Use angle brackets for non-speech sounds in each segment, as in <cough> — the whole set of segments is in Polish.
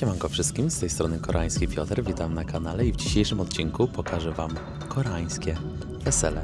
Siemanko wszystkim, z tej strony koreański Piotr, witam na kanale i w dzisiejszym odcinku pokażę Wam koreańskie wesele.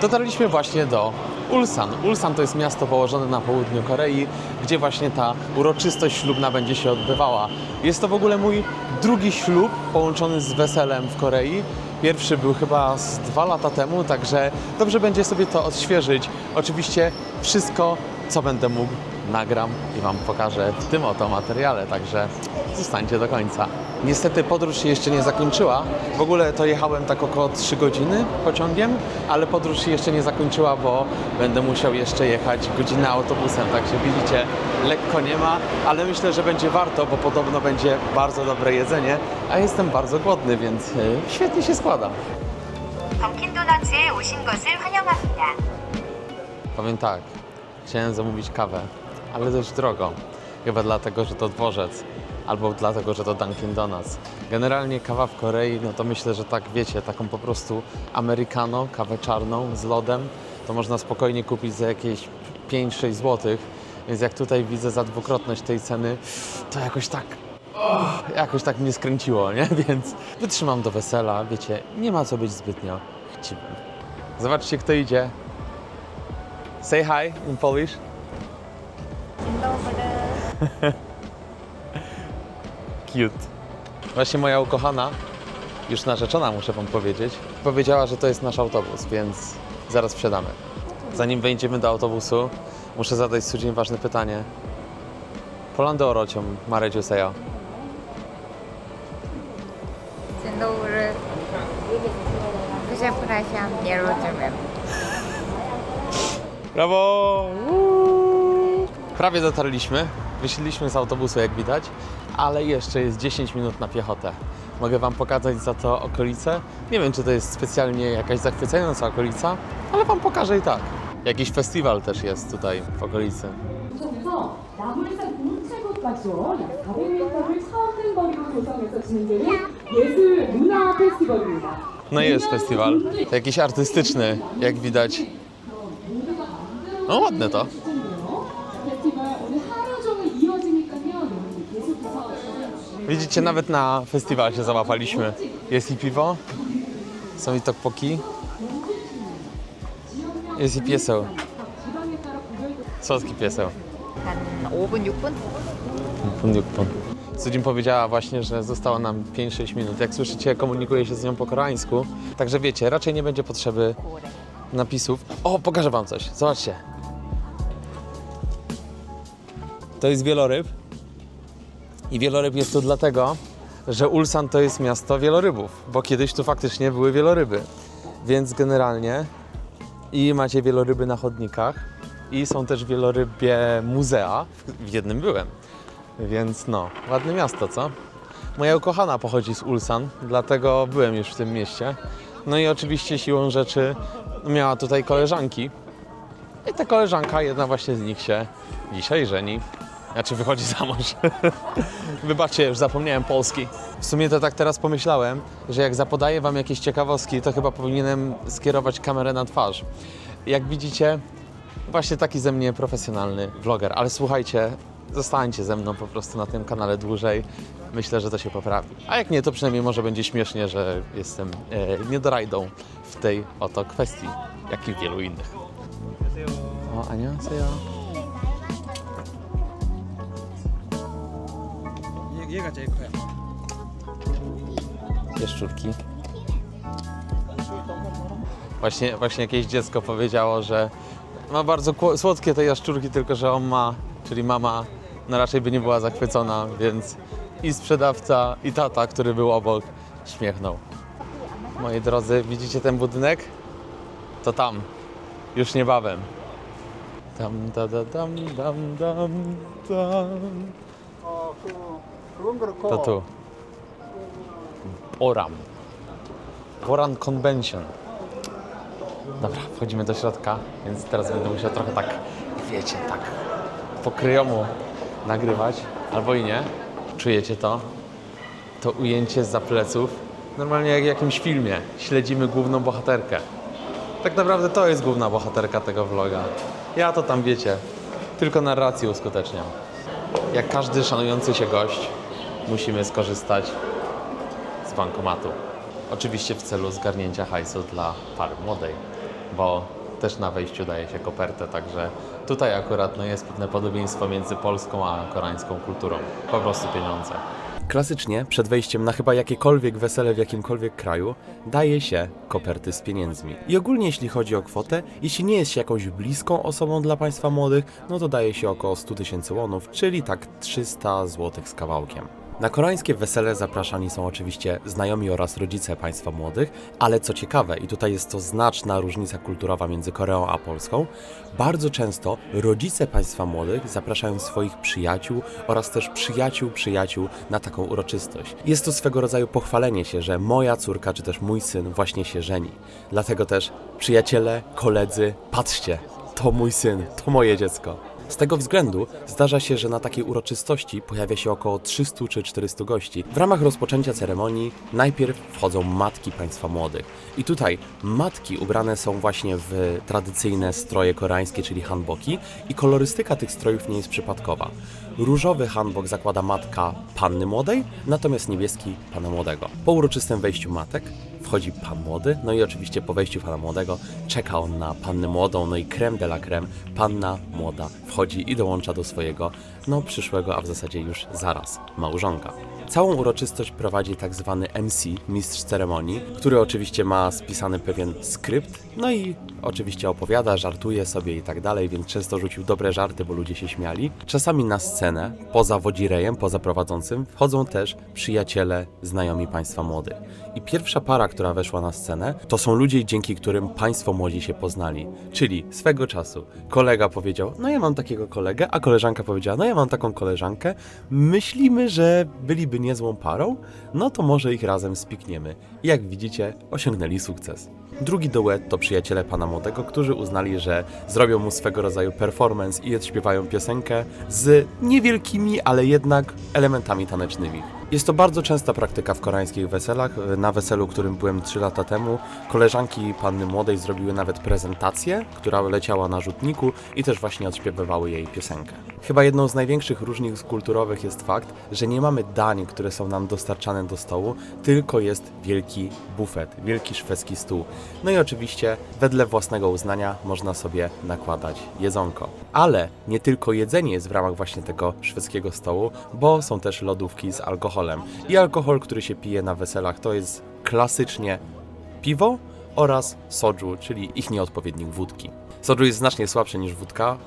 Dotarliśmy właśnie do Ulsan. Ulsan to jest miasto położone na południu Korei, gdzie właśnie ta uroczystość ślubna będzie się odbywała. Jest to w ogóle mój drugi ślub połączony z weselem w Korei. Pierwszy był chyba z dwa lata temu, także dobrze będzie sobie to odświeżyć. Oczywiście wszystko, co będę mógł, nagram i Wam pokażę w tym oto materiale, także zostańcie do końca. Niestety podróż się jeszcze nie zakończyła. W ogóle to jechałem tak około 3 godziny pociągiem, ale podróż się jeszcze nie zakończyła, bo będę musiał jeszcze jechać godzinę autobusem, także widzicie, lekko nie ma, ale myślę, że będzie warto, bo podobno będzie bardzo dobre jedzenie, a jestem bardzo głodny, więc y, świetnie się składa. 던킨 도너츠에 오신 것을 환영합니다. Powiem tak, chciałem zamówić kawę, ale dość drogo. Chyba dlatego, że to dworzec, albo dlatego, że to Dunkin' Donuts. Generalnie kawa w Korei, no to myślę, że tak wiecie, taką po prostu americano, kawę czarną z lodem, to można spokojnie kupić za jakieś 5-6 zł. więc jak tutaj widzę za dwukrotność tej ceny, to jakoś tak och, jakoś tak mnie skręciło, nie? <laughs> Więc wytrzymam do wesela, wiecie, nie ma co być zbytnio chciwym. Zobaczcie, kto idzie. Say hi in Polish. <laughs> Cute. Właśnie moja ukochana, już narzeczona muszę wam powiedzieć, powiedziała, że to jest nasz autobus, więc zaraz wsiadamy. Zanim wejdziemy do autobusu, Muszę zadać Sudzin ważne pytanie. Polando orocią, Mare Giuseja. Dzień dobry. Przepraszam, nie rozumiem. Brawo! Prawie dotarliśmy. Wysiedliśmy z autobusu, jak widać, ale jeszcze jest 10 minut na piechotę. Mogę Wam pokazać za to okolice. Nie wiem, czy to jest specjalnie jakaś zachwycająca okolica, ale Wam pokażę i tak. Jakiś festiwal też jest tutaj w okolicy. 그래서 나물산 공채국까지로 약 400m를 서는 거리로 조성해서 진행되는 예술 문화 페스티벌입니다. No jest festiwal. Jakiś artystyczny, jak widać. No ładne to. 페스티벌 오늘 하루 종일 이어지니까요. 여러분들 계속해서 즐겨주시면 Widzicie, nawet na festiwal się załapaliśmy. Jest i piwo, są i tokpoki, jest i pieseł. Słodki pieseł. 한 5분, 6분? Punjukpon. Sudzin powiedziała właśnie, że zostało nam 5-6 minut. Jak słyszycie, komunikuję się z nią po koreańsku. Także wiecie, raczej nie będzie potrzeby napisów. O, pokażę wam coś. Zobaczcie. To jest wieloryb. I wieloryb jest tu dlatego, że Ulsan to jest miasto wielorybów, bo kiedyś tu faktycznie były wieloryby. Więc generalnie i macie wieloryby na chodnikach i są też wielorybie muzea. W- jednym byłem. Więc no, ładne miasto, co? Moja ukochana pochodzi z Ulsan, dlatego byłem już w tym mieście. No i oczywiście siłą rzeczy miała tutaj koleżanki. I ta koleżanka, jedna właśnie z nich się dzisiaj żeni. Znaczy wychodzi za mąż. <laughs> Wybaczcie, już zapomniałem Polski. W sumie to tak teraz pomyślałem, że jak zapodaję wam jakieś ciekawostki, to chyba powinienem skierować kamerę na twarz. Jak widzicie, właśnie taki ze mnie profesjonalny vloger, ale słuchajcie, zostańcie ze mną po prostu na tym kanale dłużej. Myślę, że to się poprawi. A jak nie, to przynajmniej może będzie śmiesznie, że jestem e, niedorajdą w tej oto kwestii, jak i wielu innych. O, Ania, co ja? 얘, 얘가 제일 커요. Jaszczurki. Właśnie, właśnie jakieś dziecko powiedziało, że ma bardzo kło- słodkie te jaszczurki, tylko że on ma, czyli mama, no raczej by nie była zachwycona, więc i sprzedawca, i tata, który był obok, śmiechnął. Moi drodzy, widzicie ten budynek? To tam, już niebawem. Dam, da, da, dam, dam, dam, dam. 어, 그, 그건 그렇고. To tu. Oram. Oran Convention. Dobra, wchodzimy do środka, więc teraz będę musiał trochę tak, wiecie, tak po kryjomu nagrywać, albo i nie. Czujecie to? To ujęcie z pleców Normalnie jak w jakimś filmie. Śledzimy główną bohaterkę. Tak naprawdę to jest główna bohaterka tego vloga. Ja to tam wiecie, tylko narrację uskuteczniam. Jak każdy szanujący się gość, musimy skorzystać z bankomatu. Oczywiście w celu zgarnięcia hajsu dla pary młodej, bo też na wejściu daje się kopertę, także tutaj akurat no, jest pewne podobieństwo między polską a koreańską kulturą. Po prostu pieniądze. Klasycznie, przed wejściem na chyba jakiekolwiek wesele w jakimkolwiek kraju, daje się koperty z pieniędzmi. I ogólnie jeśli chodzi o kwotę, jeśli nie jest się jakąś bliską osobą dla państwa młodych, no to daje się około 100 tysięcy wonów, czyli tak 300 zł z kawałkiem. Na koreańskie wesele zapraszani są oczywiście znajomi oraz rodzice państwa młodych, ale co ciekawe, i tutaj jest to znaczna różnica kulturowa między Koreą a Polską, bardzo często rodzice państwa młodych zapraszają swoich przyjaciół oraz też przyjaciół przyjaciół na taką uroczystość. Jest to swego rodzaju pochwalenie się, że moja córka czy też mój syn właśnie się żeni. Dlatego też przyjaciele, koledzy, patrzcie, to mój syn, to moje dziecko. Z tego względu zdarza się, że na takiej uroczystości pojawia się około 300 czy 400 gości. W ramach rozpoczęcia ceremonii najpierw wchodzą matki państwa młodych. I tutaj matki ubrane są właśnie w tradycyjne stroje koreańskie, czyli hanboki i kolorystyka tych strojów nie jest przypadkowa. Różowy hanbok zakłada matka panny młodej, natomiast niebieski pana młodego. Po uroczystym wejściu matek wchodzi pan młody, no i oczywiście po wejściu pana młodego czeka on na pannę młodą, no i creme de la creme, panna młoda wchodzi i dołącza do swojego, no przyszłego, a w zasadzie już zaraz, małżonka. Całą uroczystość prowadzi tak zwany MC, mistrz ceremonii, który oczywiście ma spisany pewien skrypt, no i oczywiście opowiada, żartuje sobie i tak dalej, więc często rzucił dobre żarty, bo ludzie się śmiali. Czasami na scenę, poza wodzirejem, poza prowadzącym, wchodzą też przyjaciele, znajomi państwa młodych. I pierwsza para, która weszła na scenę, to są ludzie, dzięki którym państwo młodzi się poznali. Czyli swego czasu kolega powiedział, no ja mam takiego kolegę, a koleżanka powiedziała, no ja mam taką koleżankę, myślimy, że byliby niezłą parą, no to może ich razem spikniemy. I jak widzicie, osiągnęli sukces. Drugi duet to przyjaciele pana młodego, którzy uznali, że zrobią mu swego rodzaju performance i odśpiewają piosenkę z niewielkimi, ale jednak elementami tanecznymi. Jest to bardzo częsta praktyka w koreańskich weselach. Na weselu, którym byłem 3 lata temu, koleżanki panny młodej zrobiły nawet prezentację, która leciała na rzutniku i też właśnie odśpiewywały jej piosenkę. Chyba jedną z największych różnic kulturowych jest fakt, że nie mamy dań, które są nam dostarczane do stołu, tylko jest wielki bufet, wielki szwedzki stół. No i oczywiście wedle własnego uznania można sobie nakładać jedzonko. Ale nie tylko jedzenie jest w ramach właśnie tego szwedzkiego stołu, bo są też lodówki z alkoholem. I alkohol, który się pije na weselach, to jest klasycznie piwo oraz soju, czyli ich nieodpowiednik wódki. Soju jest znacznie słabszy niż wódka,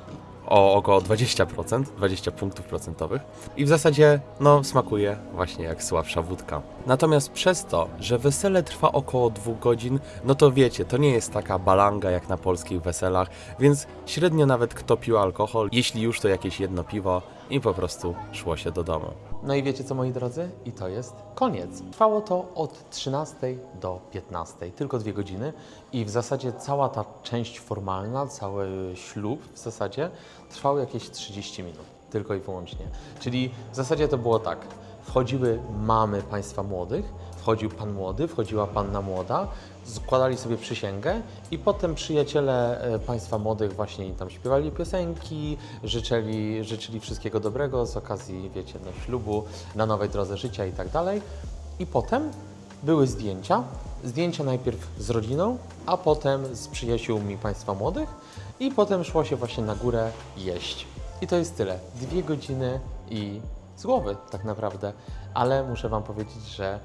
o około 20%, 20 punktów procentowych i w zasadzie no smakuje właśnie jak słabsza wódka. Natomiast przez to, że wesele trwa około dwóch godzin, no to wiecie, to nie jest taka balanga jak na polskich weselach, więc średnio nawet kto pił alkohol, jeśli już to jakieś jedno piwo i po prostu szło się do domu. No i wiecie co, moi drodzy? I to jest koniec. Trwało to od 13 do 15, tylko dwie godziny. I w zasadzie cała ta część formalna, cały ślub w zasadzie trwał jakieś 30 minut. Tylko i wyłącznie. Czyli w zasadzie to było tak. Wchodziły mamy państwa młodych, wchodził pan młody, wchodziła panna młoda, składali sobie przysięgę i potem przyjaciele e, państwa młodych właśnie tam śpiewali piosenki, życzyli, życzyli wszystkiego dobrego z okazji, wiecie, no, ślubu, na nowej drodze życia i tak dalej. I potem były zdjęcia. Zdjęcia najpierw z rodziną, a potem z przyjaciółmi państwa młodych i potem szło się właśnie na górę jeść. I to jest tyle. Dwie godziny i z głowy tak naprawdę. Ale muszę Wam powiedzieć, że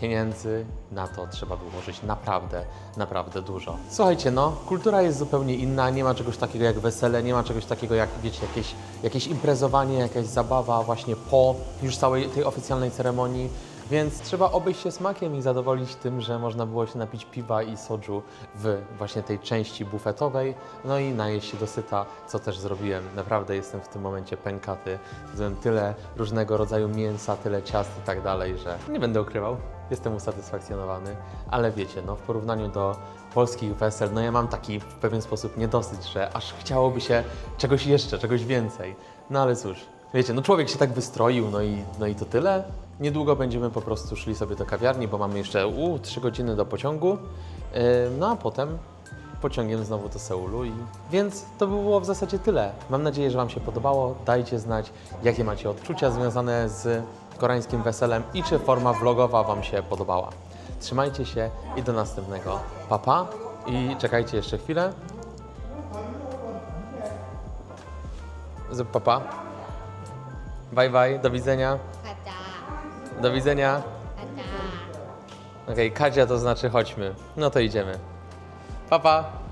pieniędzy na to trzeba było ułożyć naprawdę, naprawdę dużo. Słuchajcie, no, kultura jest zupełnie inna, nie ma czegoś takiego jak wesele, nie ma czegoś takiego jak, wiecie, jakieś, jakieś imprezowanie, jakaś zabawa właśnie po już całej tej oficjalnej ceremonii. Więc trzeba obejść się smakiem i zadowolić tym, że można było się napić piwa i soju w właśnie tej części bufetowej, no i najeść się dosyta, co też zrobiłem. Naprawdę jestem w tym momencie pękaty. Zjadłem tyle różnego rodzaju mięsa, tyle ciast i tak dalej, że nie będę ukrywał. Jestem usatysfakcjonowany, ale wiecie, no w porównaniu do polskich wesel, no ja mam taki w pewien sposób niedosyć, że aż chciałoby się czegoś jeszcze, czegoś więcej. No ale cóż, wiecie, no człowiek się tak wystroił, no i, no i to tyle. Niedługo będziemy po prostu szli sobie do kawiarni, bo mamy jeszcze u, 3 godziny do pociągu. Yy, no a potem pociągiem znowu do Seulu. I... Więc to by było w zasadzie tyle. Mam nadzieję, że Wam się podobało. Dajcie znać, jakie macie odczucia związane z koreańskim weselem i czy forma vlogowa Wam się podobała. Trzymajcie się i do następnego. Pa, pa. I czekajcie jeszcze chwilę. Papa. Bye bye, do widzenia. Do widzenia. Okej, Kadzia to znaczy chodźmy. No to idziemy. Pa pa.